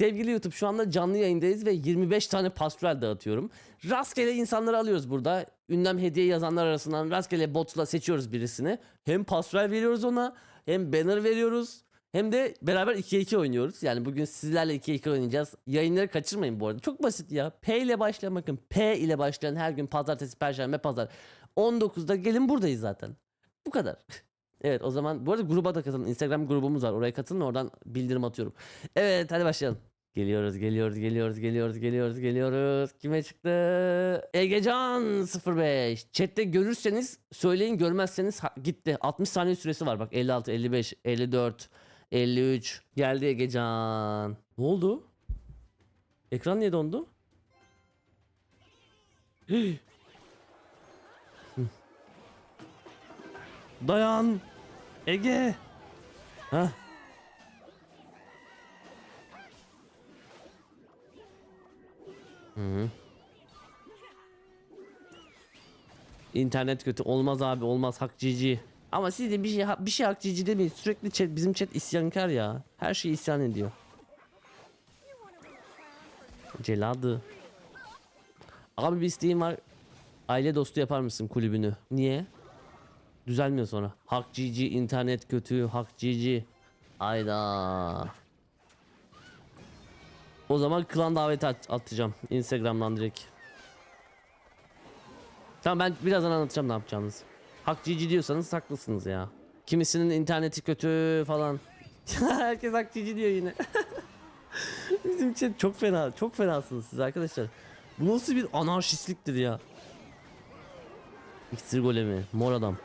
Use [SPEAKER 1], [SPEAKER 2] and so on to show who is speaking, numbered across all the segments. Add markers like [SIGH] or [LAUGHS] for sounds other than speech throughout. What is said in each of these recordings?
[SPEAKER 1] Sevgili YouTube şu anda canlı yayındayız ve 25 tane pastral dağıtıyorum. Rastgele insanları alıyoruz burada. Ünlem hediye yazanlar arasından rastgele botla seçiyoruz birisini. Hem pastral veriyoruz ona hem banner veriyoruz. Hem de beraber 2'ye 2 oynuyoruz. Yani bugün sizlerle 2'ye 2 oynayacağız. Yayınları kaçırmayın bu arada. Çok basit ya. P ile başlayan bakın. P ile başlayan her gün pazartesi, perşembe, pazar. 19'da gelin buradayız zaten. Bu kadar. [LAUGHS] Evet o zaman bu arada gruba da katılın. Instagram grubumuz var. Oraya katılın oradan bildirim atıyorum. Evet hadi başlayalım. Geliyoruz geliyoruz geliyoruz geliyoruz geliyoruz geliyoruz. Kime çıktı? Egecan 05. Chat'te görürseniz söyleyin görmezseniz gitti. 60 saniye süresi var bak 56 55 54 53 geldi Egecan. Ne oldu? Ekran niye dondu? [GASPS] Dayan. Ege. Ha? Hı. İnternet kötü. Olmaz abi olmaz hak cici. Ama siz de bir şey bir şey hak cici demeyin. Sürekli chat, bizim chat isyankar ya. Her şey isyan ediyor. Celadı. Abi bir isteğim var. Aile dostu yapar mısın kulübünü? Niye? Düzelmiyor sonra. Hak cici, internet kötü, hak cici. Ayda. O zaman klan daveti at- atacağım. Instagram'dan direkt. Tamam ben birazdan anlatacağım ne yapacağınızı. Hak cici diyorsanız haklısınız ya. Kimisinin interneti kötü falan. [LAUGHS] Herkes hak cici diyor yine. [LAUGHS] Bizim için çok fena, çok fenasınız siz arkadaşlar. Bu nasıl bir anarşistliktir ya. İksir golemi, mor adam.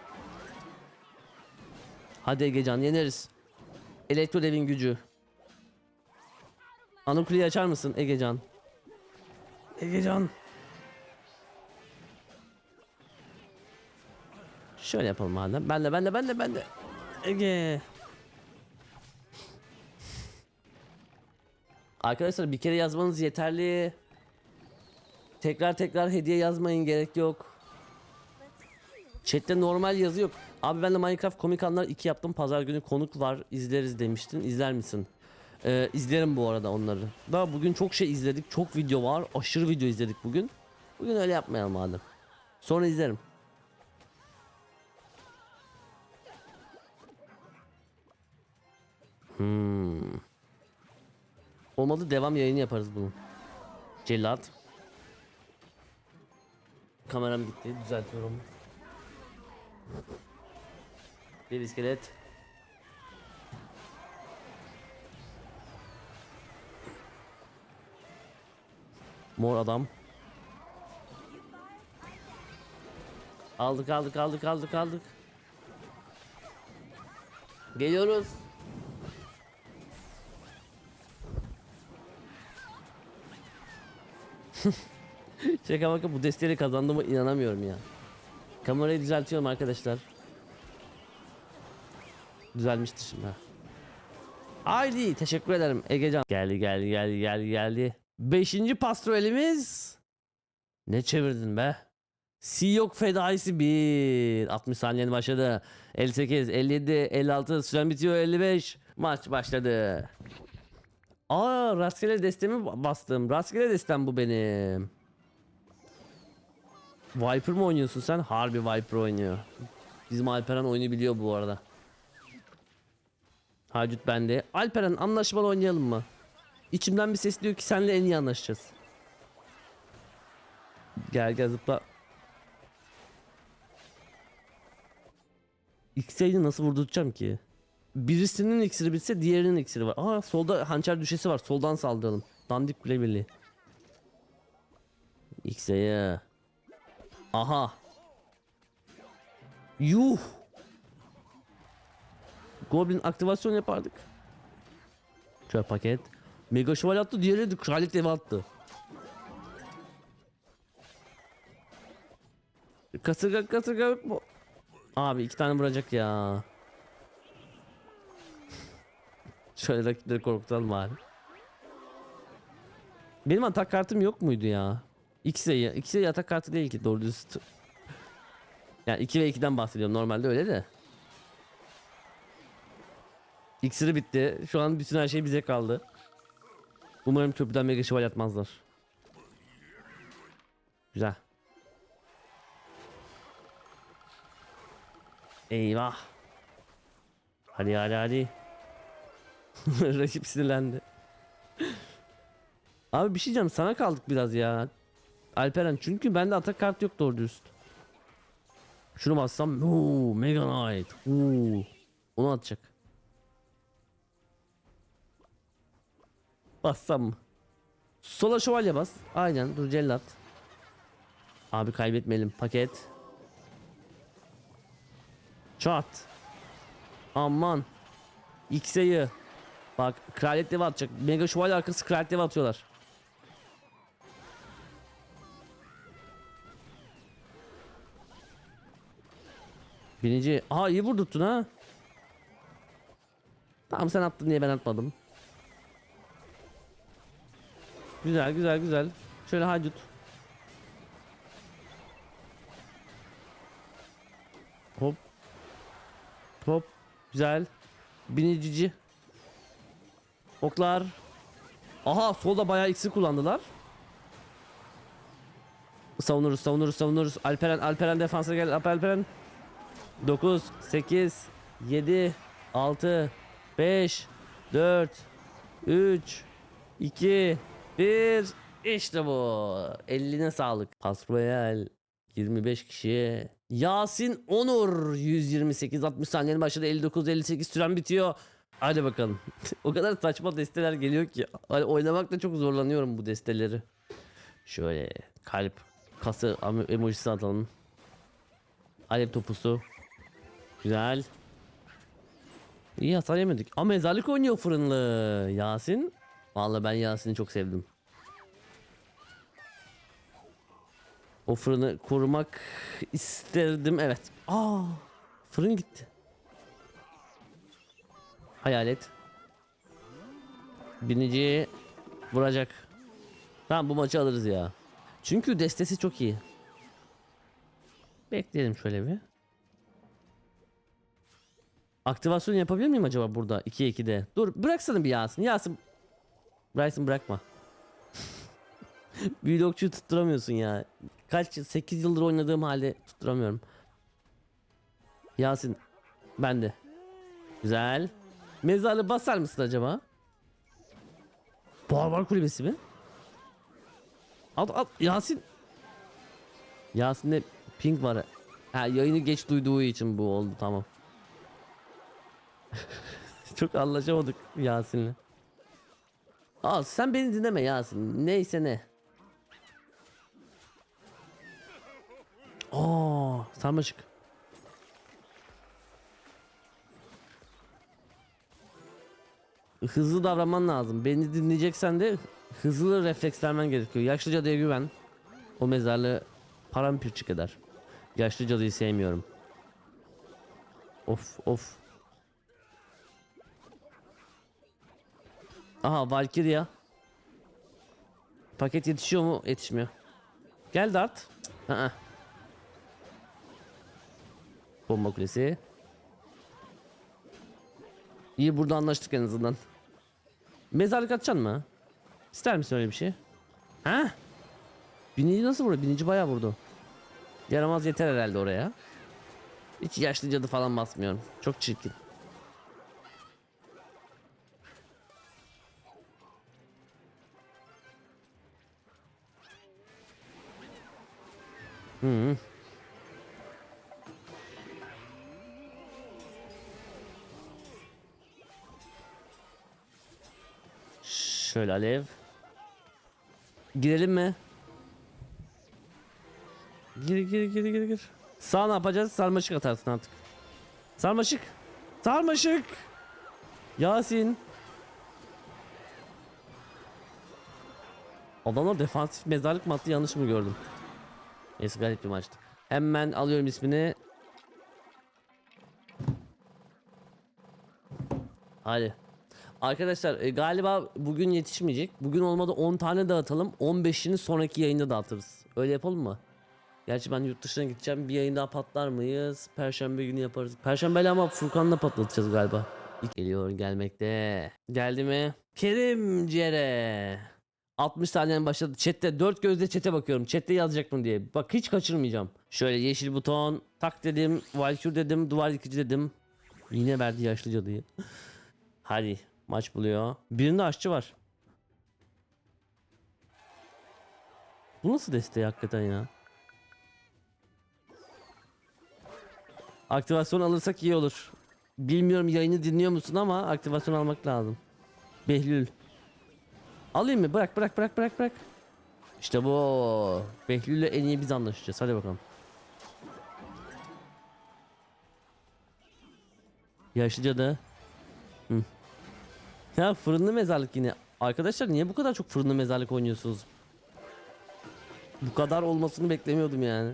[SPEAKER 1] Hadi Egecan yeneriz. Elektrolevin gücü. Anakuleyi açar mısın Egecan? Egecan. Şöyle yapalım madem. Ben de ben de ben de ben de. Ege. Arkadaşlar bir kere yazmanız yeterli. Tekrar tekrar hediye yazmayın gerek yok. Chat'te normal yazı yok. Abi ben de Minecraft Komik Anlar 2 yaptım. Pazar günü konuk var. izleriz demiştin. İzler misin? Ee, izlerim bu arada onları. Daha bugün çok şey izledik. Çok video var. Aşırı video izledik bugün. Bugün öyle yapmayalım madem. Sonra izlerim. Hmm. Olmadı devam yayını yaparız bunun. Cellat. Kameram gitti. Düzeltiyorum. Bir iskelet. Mor adam. Aldık aldık aldık aldık aldık. Geliyoruz. [LAUGHS] Şaka bakın bu desteği kazandığıma inanamıyorum ya. Kamerayı düzeltiyorum arkadaşlar. Düzelmiştir şimdi. ha. Haydi teşekkür ederim Egecan. Geldi geldi geldi geldi geldi. Beşinci pastrolimiz. Ne çevirdin be? Si yok fedaisi 1. 60 saniyen başladı. 58, 57, 56 süren bitiyor 55. Maç başladı. Aa rastgele destemi bastım. Rastgele destem bu benim. Viper mı oynuyorsun sen? Harbi Viper oynuyor. Bizim Alperen oyunu biliyor bu arada. Hacut bende. Alperen anlaşmalı oynayalım mı? İçimden bir ses diyor ki senle en iyi anlaşacağız. Gel gel zıpla. X'e'yi nasıl vurduracağım ki? Birisinin iksiri bitse diğerinin iksiri var. Aa solda hançer düşesi var. Soldan saldıralım. Dandik kule birliği. X'e'ye. Aha. Yuh. Goblin aktivasyon yapardık. Çöp paket. Mega şövalye attı diğeri de kraliyet evi attı. Kasırga kasırga? Abi iki tane vuracak ya. [LAUGHS] Şöyle rakipleri korkutalım abi. Benim atak kartım yok muydu ya? X'e X'e atak kartı değil ki doğru düz. [LAUGHS] Yani 2 ve 2'den bahsediyorum normalde öyle de. İksiri bitti. Şu an bütün her şey bize kaldı. Umarım köprüden mega şövalye atmazlar. Güzel. Eyvah. Hadi hadi hadi. [LAUGHS] Rakip sinirlendi. [LAUGHS] Abi bir şey diyeceğim sana kaldık biraz ya. Alperen çünkü bende atak kartı yok doğru dürüst. Şunu bassam ooo Mega Knight. Oo. Onu atacak. Bassam mı? Sola şövalye bas. Aynen dur cellat. Abi kaybetmeyelim paket. Çat. Aman. X'e'yi. Bak kraliyet devi atacak. Mega şövalye arkası kraliyet devi atıyorlar. Birinci. Aa iyi vurdurttun ha. Tamam sen attın diye ben atmadım. Güzel güzel güzel. Şöyle haydut. Hop. Hop. Güzel. Binicici. Oklar. Aha solda bayağı iksir kullandılar. Savunuruz savunuruz savunuruz. Alperen Alperen defansa gel. Alperen. 9 8 7 6 5 4 3 2 1 İşte bu. Eline sağlık. Pas Royal 25 kişiye. Yasin Onur 128 60 saniyenin başladı 59 58 süren bitiyor. Hadi bakalım. [LAUGHS] o kadar saçma desteler geliyor ki. Hani oynamakta çok zorlanıyorum bu desteleri. Şöyle kalp kası am- emojisi atalım. Alev topusu. Güzel. İyi hasar yemedik. Ama mezarlık oynuyor fırınlı. Yasin. Vallahi ben Yasin'i çok sevdim. O fırını korumak isterdim. Evet. Aa, fırın gitti. Hayalet. Binici vuracak. Tamam bu maçı alırız ya. Çünkü destesi çok iyi. Bekleyelim şöyle bir. Aktivasyon yapabilir miyim acaba burada 2'ye 2'de? Dur bıraksana bir Yasin. Yasin. Bryson bırakma. Vlogçuyu tutturamıyorsun ya. Kaç yıl 8 yıldır oynadığım halde tutturamıyorum. Yasin ben de. Güzel. Mezarı basar mısın acaba? Barbar kulübesi mi? At at Yasin. Yasin'de ping var. Ha yayını geç duyduğu için bu oldu tamam. [LAUGHS] Çok anlaşamadık Yasin'le. Al sen beni dinleme Yasin. Neyse ne. Aa, sarmaşık. Hızlı davranman lazım. Beni dinleyeceksen de hızlı refleks vermen gerekiyor. Yaşlı cadıya güven. O mezarlığı parampürçük eder. Yaşlı cadıyı sevmiyorum. Of of. Aha Valkyria. Paket yetişiyor mu? Yetişmiyor. Gel Dart. Aa. Bomba kulesi. İyi burada anlaştık en azından. Mezarlık atacaksın mı? İster misin öyle bir şey? Ha? Binici nasıl vurdu? Binici bayağı vurdu. Yaramaz yeter herhalde oraya. Hiç yaşlı cadı falan basmıyorum. Çok çirkin. Hı. Şöyle alev. Girelim mi? Gir gir gir gir gir. Sağ ne yapacağız? Sarmaşık atarsın artık. Sarmaşık. Sarmaşık. Yasin. Adamlar defansif mezarlık mı attı yanlış mı gördüm? Neyse garip bir maçtı. Hemen alıyorum ismini. Hadi. Arkadaşlar e, galiba bugün yetişmeyecek. Bugün olmadı 10 tane dağıtalım. 15'ini sonraki yayında dağıtırız. Öyle yapalım mı? Gerçi ben yurt dışına gideceğim. Bir yayın daha patlar mıyız? Perşembe günü yaparız. Perşembeyle ama Furkan'la patlatacağız galiba. Geliyor gelmekte. Geldi mi? Kerim Cere. 60 saniyen başladı. Chat'te dört gözle chat'e bakıyorum. Chat'te yazacak mı diye. Bak hiç kaçırmayacağım. Şöyle yeşil buton. Tak dedim. Valkür dedim. Duvar yıkıcı dedim. Yine verdi yaşlı cadıyı. Hadi maç buluyor. Birinde aşçı var. Bu nasıl desteği hakikaten ya? Aktivasyon alırsak iyi olur. Bilmiyorum yayını dinliyor musun ama aktivasyon almak lazım. Behlül. Alayım mı? Bırak bırak bırak bırak bırak. İşte bu. Behlül'le en iyi biz anlaşacağız. Hadi bakalım. Yaşlı cadı. Hı. Ya fırınlı mezarlık yine. Arkadaşlar niye bu kadar çok fırınlı mezarlık oynuyorsunuz? Bu kadar olmasını beklemiyordum yani.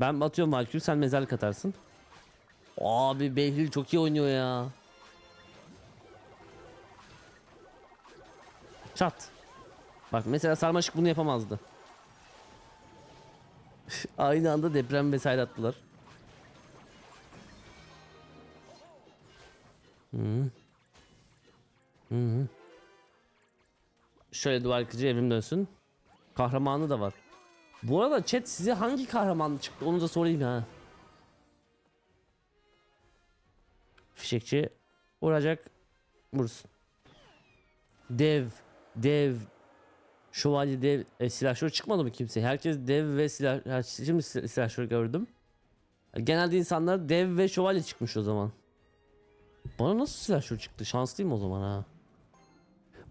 [SPEAKER 1] Ben atıyorum Valkür sen mezarlık atarsın. Abi Behlül çok iyi oynuyor ya. Çat. Bak mesela Sarmaşık bunu yapamazdı. [LAUGHS] Aynı anda deprem vesaire attılar. Hı. Hı. Şöyle duvar yıkıcı evrim dönsün. Kahramanı da var. Bu arada chat size hangi kahraman çıktı onu da sorayım ha. Fişekçi vuracak vursun. Dev, dev, şövalye dev, e, silahşör çıkmadı mı kimse? Herkes dev ve silah, şimdi sil- silahşör gördüm. Genelde insanlar dev ve şövalye çıkmış o zaman. Bana nasıl silahşör çıktı? Şanslıyım o zaman ha.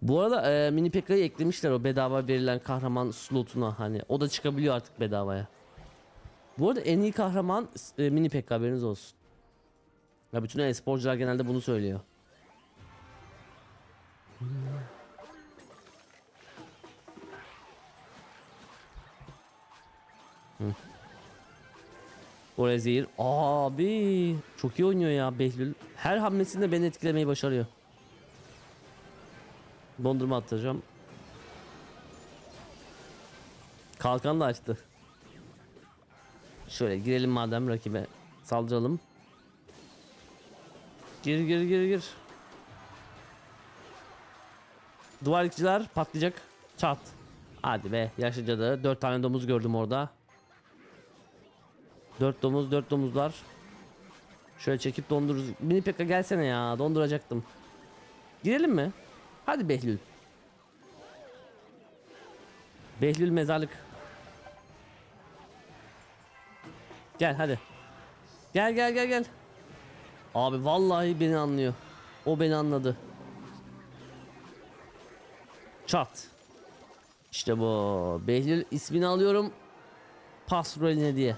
[SPEAKER 1] Bu arada e, mini Pekka'yı eklemişler o bedava verilen kahraman slotuna hani o da çıkabiliyor artık bedavaya. Bu arada en iyi kahraman e, mini Pekka haberiniz olsun. Ya bütün e-sporcular genelde bunu söylüyor. Hı. Oraya zehir. Abi çok iyi oynuyor ya Behlül. Her hamlesinde beni etkilemeyi başarıyor. Dondurma atacağım. Kalkan da açtı. Şöyle girelim madem rakibe. Saldıralım. Gir gir gir gir. Duvar yıkıcılar patlayacak. Çat. Hadi be yaşlı cadı. Dört tane domuz gördüm orada. Dört domuz dört domuzlar. Şöyle çekip dondururuz. Mini Pekka gelsene ya donduracaktım. Girelim mi? Hadi Behlül. Behlül mezarlık. Gel hadi. Gel gel gel gel. Abi vallahi beni anlıyor. O beni anladı. Çat. İşte bu. Behlül ismini alıyorum. Pas diye.